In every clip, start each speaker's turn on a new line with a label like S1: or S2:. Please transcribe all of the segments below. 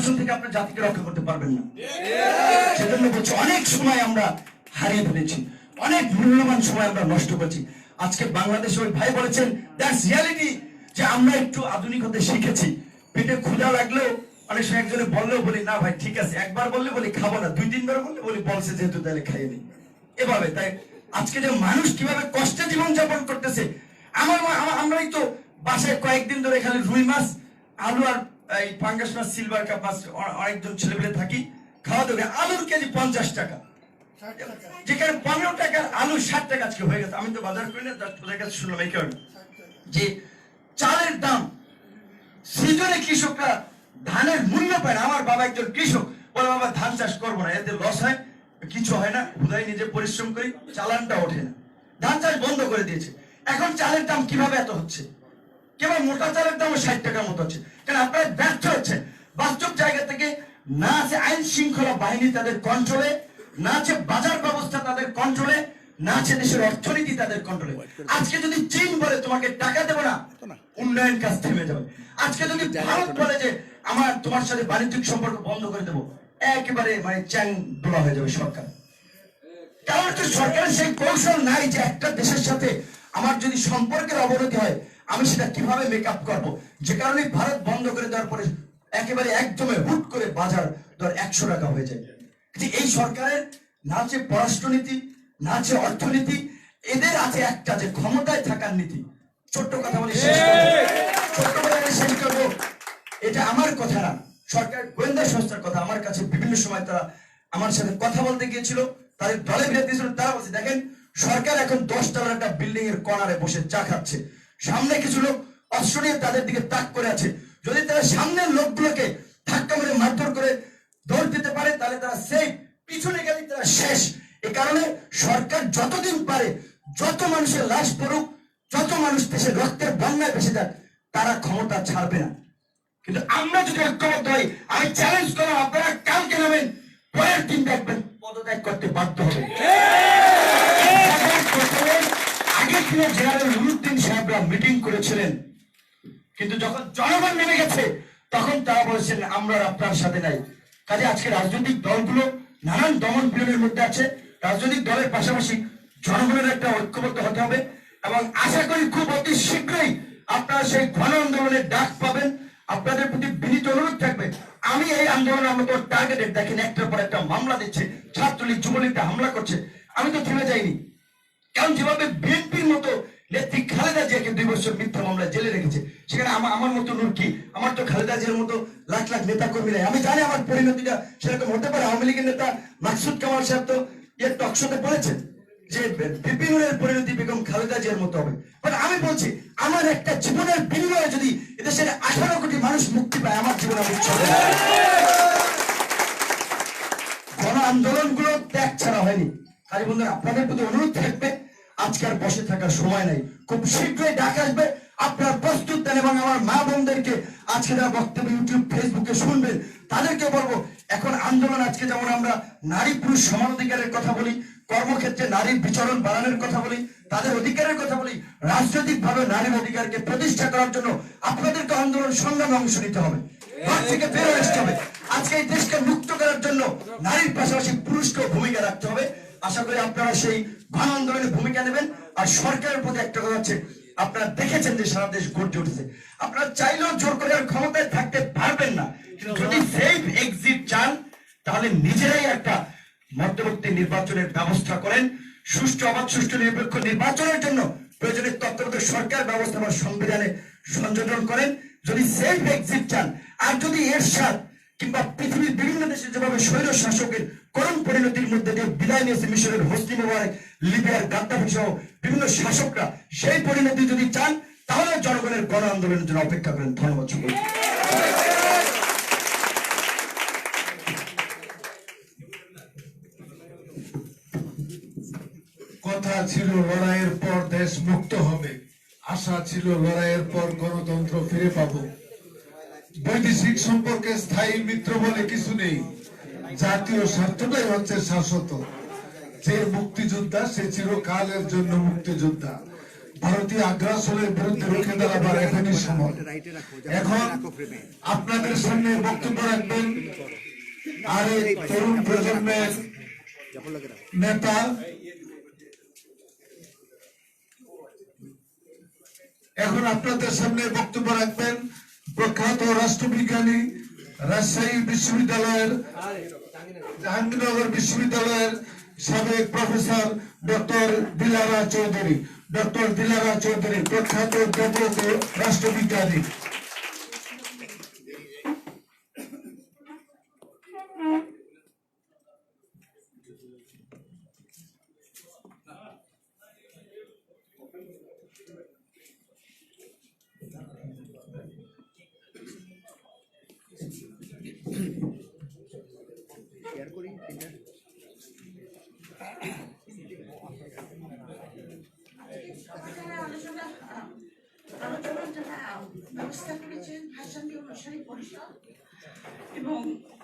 S1: শাসন থেকে আপনার জাতিকে রক্ষা করতে পারবেন না। সেজন্য বলছি অনেক সময় আমরা হারিয়ে ফেলেছি। অনেক মূল্যবান সময় আমরা নষ্ট করছি। আজকে বাংলাদেশে ওই ভাই বলেছেন দ্যাটস রিয়ালিটি যে আমরা একটু আধুনিক হতে শিখেছি। পেটে ক্ষুধা লাগলেও অনেক সময় একজনে বললেও বলি, না ভাই, ঠিক আছে। একবার বললে বলি, খাব না। দুই, তিনবার বললে বলি, বলছে যেহেতু তাহলে খাইয়ে নি। এভাবে, তাই আজকে যে মানুষ কীভাবে কষ্টে জীবন যাপন করতেছে, আমার আমরাই তো বাসায় কয়েকদিন ধরে এখানে রুই মাছ, আলু আর এই পাঙ্গাস মাছ সিলভার কাপ মাছ অনেকজন ছেলেপেলে থাকি। খাওয়া দাওয়া আলুর কেজি পঞ্চাশ টাকা। যেখানে পনেরো টাকার আলু ষাট টাকা আজকে হয়ে গেছে। আমি তো বাজার করি না তার তোদের কাছে শুনলাম এই কারণে। যে চালের দাম সৃজনে কৃষকরা ধানের মূল্য পায় না। আমার বাবা একজন কৃষক। বলে বাবা ধান চাষ করব না এতে লস হয়। কিছু হয় না হুদাই নিজে পরিশ্রম করি চালানটা ওঠে না। ধান চাষ বন্ধ করে দিয়েছে। এখন চালের দাম কীভাবে এত হচ্ছে? কেবল মোটা চালের দামও ষাট টাকার মতো হচ্ছে। কারণ আপনারা ব্যর্থ হচ্ছে? বাস্তব জায়গা থেকে না আছে আইন শৃঙ্খলা বাহিনী তাদের কন্ট্রোলে না আছে বাজার ব্যবস্থা তাদের কন্ট্রোলে না আছে দেশের অর্থনীতি তাদের কন্ট্রোলে আজকে যদি চীন বলে তোমাকে টাকা দেবো না, উন্নয়ন কাজ থেমে যাবে। আজকে যদি ভারত বলে যে আমার, তোমার সাথে বাণিজ্যিক সম্পর্ক বন্ধ করে দেবো, একেবারে মানে চ্যাং দোলা হয়ে যাবে সরকার। কারণ সরকারের সেই কৌশল নাই যে একটা দেশের সাথে আমার যদি সম্পর্কের অবনতি হয় আমি সেটা কীভাবে মেক আপ করব? যে কারণে ভারত বন্ধ করে দেওয়ার পরে একেবারে একদমে হুট করে বাজার দর একশো টাকা হয়ে যায়। যে এই সরকারের, না আছে পররাষ্ট্রনীতি, না আছে অর্থনীতি, এদের আছে একটা যে ক্ষমতায় থাকার নীতি। ছোট্ট কথা বলি ছোট্ট আমি শেষ করব। এটা আমার কথা না। সরকার গোয়েন্দা সংস্থার কথা আমার কাছে বিভিন্ন সময় তারা আমার সাথে কথা বলতে গিয়েছিল। তাদের দলে বিরোধী ছিল তারা বলছে, দেখেন, সরকার এখন দশ তলার একটা বিল্ডিং এর কর্নারে বসে চা খাচ্ছে। সামনে কিছু লোক অস্ত্র নিয়ে তাদের দিকে তাক করে আছে। যদি তারা সামনের লোকগুলোকে ধাক্কা মেরে মারধর করে দৌড় দিতে পারে তাহলে তারা সেফ পিছনে গেলে তারা শেষ। এ কারণে সরকার যতদিন পারে যত মানুষের লাশ পড়ুক যত মানুষ দেশের রক্তের বন্যায় ভেসে যাক তারা ক্ষমতা ছাড়বে না। কিন্তু আমরা যদি ঐক্যবদ্ধ হই আমি চ্যালেঞ্জ করলাম আপনারা কালকে নামেন পরের দিন দেখবেন পদত্যাগ করতে বাধ্য হবে। আগে জেনারেল নুরুদ্দিন সাহেবরা মিটিং করেছিলেন। কিন্তু যখন জনগণ নেমে গেছে, তখন তারা বলেছেন আমরা আপনার সাথে নাই। কাজে আজকে রাজনৈতিক দলগুলো নানান দমন পীড়নের মধ্যে আছে। রাজনৈতিক দলের পাশাপাশি জনগণের একটা ঐক্যবদ্ধ হতে হবে এবং আশা করি খুব অতি শীঘ্রই আপনারা সেই গণ আন্দোলনের ডাক পাবেন। আপনাদের প্রতি বিনীত অনুরোধ থাকবে, আমি এই আন্দোলনের মতো টার্গেটেড দেখেন একটার পর একটা মামলা দিচ্ছে, ছাত্রলীগ যুবলীগটা হামলা করছে। আমি তো থেমে যাইনি। কারণ যেভাবে বিএনপির মতো নেত্রী খালেদা জিয়াকে দুই বছর মিথ্যা মামলায় জেলে রেখেছে, সেখানে আমার আমার মতো নূর কি? আমার তো খালেদা জিয়ার মতো লাখ লাখ নেতা কর্মী আমি জানি আমার পরিণতিটা সেরকম হতে পারে। আওয়ামী লীগের নেতা মাকসুদ কামাল সাহেব তো এর টকশোতে বলেছেন যে বিপিনের পরিণতি বেগম খালেদা জিয়ার মতো হবে। বাট আমি বলছি, আমার একটা জীবনের বিনিময়ে যদি এদেশের আঠারো কোটি মানুষ মুক্তি পায়, আমার জীবন আমি গণ আন্দোলনগুলো ত্যাগ ছাড়া হয়নি। কাজী বন্ধুরা, আপনাদের প্রতি অনুরোধ থাকবে আজকে আর বসে থাকার সময় নাই। খুব শীঘ্রই ডাক আসবে। আপনারা প্রস্তুত দেন এবং আমার মা বোনদেরকে আজকে যারা বক্তব্য ইউটিউব, ফেসবুকে শুনবেন, তাদেরকে বলব, এখন আন্দোলন আজকে যেমন আমরা নারী পুরুষ সমান অধিকারের কথা বলি, কর্মক্ষেত্রে নারীর বিচরণ বাড়ানোর কথা বলি, তাদের অধিকারের কথা বলি রাজনৈতিক ভাবে নারীর অধিকারকে প্রতিষ্ঠা করার জন্য আপনাদেরকে আন্দোলন সংগ্রামে অংশ নিতে হবে। থেকে বেরো আসতে হবে। আজকে এই দেশকে মুক্ত করার জন্য নারীর পাশাপাশি পুরুষকেও ভূমিকা রাখতে হবে। আশা করি আপনারা সেই গণ আন্দোলনে ভূমিকা নেবেন আর সরকারের প্রতি একটা কথা হচ্ছে আপনারা দেখেছেন যে সারা দেশ গড়ে উঠেছে। আপনারা চাইলেও জোর করে আর ক্ষমতায় থাকতে পারবেন না। যদি সেফ এক্সিট চান, তাহলে নিজেরাই একটা মধ্যবর্তী নির্বাচনের ব্যবস্থা করেন। সুষ্ঠু, অবাধ, সুষ্ঠু, নিরপেক্ষ নির্বাচনের জন্য প্রয়োজনীয় তত্ত্বাবধায়ক সরকার ব্যবস্থা বা সংবিধানে সংযোজন করেন। যদি সেফ এক্সিট চান, আর যদি এর সাথ কিংবা পৃথিবীর বিভিন্ন দেশে যেভাবে স্বৈর শাসকের করুণ পরিণতির মধ্যে দিয়ে বিদায় নিয়েছে মিশরের হোসনি মোবারক লিবিয়ার গাদ্দাফি সহ বিভিন্ন শাসকরা, সেই পরিণতি যদি চান, তাহলে জনগণের গণ আন্দোলনের জন্য অপেক্ষা করেন। ধন্যবাদ সকলকে।
S2: কথা ছিল, লড়াইয়ের পর দেশ মুক্ত হবে। আশা ছিল, লড়াইয়ের পর গণতন্ত্র ফিরে পাবো। বৈদেশিক সম্পর্কে স্থায়ী মিত্র বলে কিছু নেই। জাতীয় স্বার্থটাই হচ্ছে শাশ্বত। যে মুক্তিযোদ্ধা, সে চিরকালের জন্য মুক্তিযোদ্ধা। ভারতীয় আগ্রাসনের বিরুদ্ধে রুখে দাঁড়াবার এখনই সময়। এখন আপনাদের সামনে বক্তব্য রাখবেন আর তরুণ প্রজন্মের নেতা। এখন আপনাদের সামনে বক্তব্য রাখবেন প্রখ্যাত রাষ্ট্রবিজ্ঞানী রাজশাহী বিশ্ববিদ্যালয়ের জাহাঙ্গীরনগর বিশ্ববিদ্যালয়ের সাবেক professor doctor Dilara Chowdhury, doctor Dilara Chowdhury, প্রখ্যাত রাষ্ট্রবিজ্ঞানী।
S3: ব্যবস্থা করেছেন ভাষান্তি অনুসারী পরিষদ এবং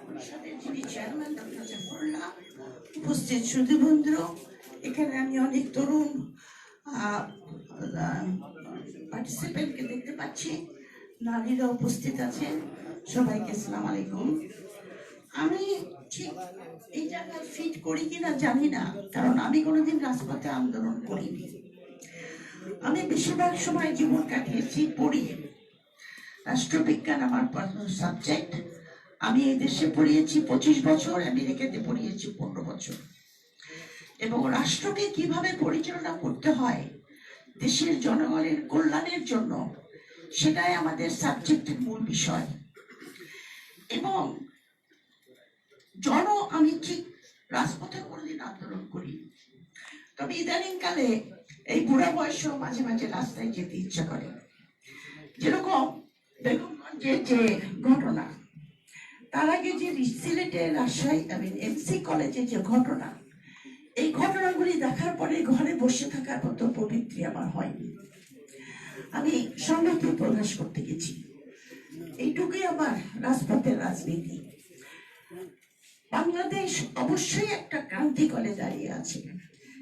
S3: পরিষদের যিনি চেয়ারম্যান ডক্টর জাফরুল্লাহ, উপস্থিত সুধীবন্ধু এখানে আমি অনেক তরুণ পার্টিসিপেন্টকে দেখতে পাচ্ছি। নারীরা উপস্থিত আছেন। সবাইকে আসসালাম আলাইকুম। আমি ঠিক এই জায়গায় ফিট করি কিনা জানি না, কারণ আমি কোনোদিন রাজপথে আন্দোলন করিনি। আমি বেশিরভাগ সময় জীবন কাটিয়েছি পড়িয়ে। রাষ্ট্রবিজ্ঞান আমার সাবজেক্ট আমি এই দেশে পড়িয়েছি পঁচিশ বছর, আমেরিকাতে পড়িয়েছি পনেরো বছর। এবং রাষ্ট্রকে কীভাবে পরিচালনা করতে হয়, দেশের জনগণের কল্যাণের জন্য, সেটাই আমাদের সাবজেক্টের মূল বিষয়। এবং জন, আমি ঠিক রাজপথে কোনোদিন আন্দোলন করি তবে ইদানিং কালে এই বুড়া বয়সেও মাঝে মাঝে রাস্তায় যেতে ইচ্ছা করে। যেরকম বেগমগঞ্জের যে ঘটনা, তার আগে যে সিলেটে রাজশাহী আই মিন এমসি কলেজে যে ঘটনা, এই ঘটনাগুলি দেখার পরে ঘরে বসে থাকার মতো প্রবৃত্তি আমার হয়নি। আমি সংহতি প্রকাশ করতে গেছি। এইটুকুই আমার রাজপথের রাজনীতি। বাংলাদেশ অবশ্যই একটা ক্রান্তি ক্রান্তিকলে দাঁড়িয়ে আছে।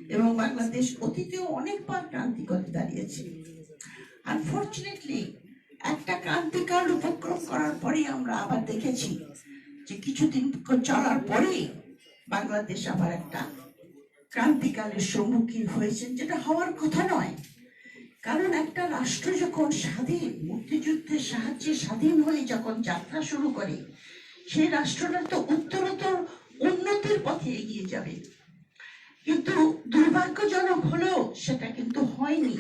S3: এবং বাংলাদেশ অতীতেও অনেকবার ক্রান্তিকলে দাঁড়িয়েছে। আনফর্চুনেটলি একটা ক্রান্তিকাল উপক্রম করার পরে আমরা আবার দেখেছি যে কিছুদিন চলার পরেই বাংলাদেশ আবার একটা ক্রান্তিকালের সম্মুখীন হয়েছেন যেটা হওয়ার কথা নয়। কারণ একটা রাষ্ট্র যখন স্বাধীন, মুক্তিযুদ্ধের সাহায্যে স্বাধীন হয়ে যখন যাত্রা শুরু করে, সেই রাষ্ট্রটা তো উত্তরোত্তর উন্নতির পথে এগিয়ে যাবে। কিন্তু দুর্ভাগ্যজনক হলেও সেটা কিন্তু হয়নি।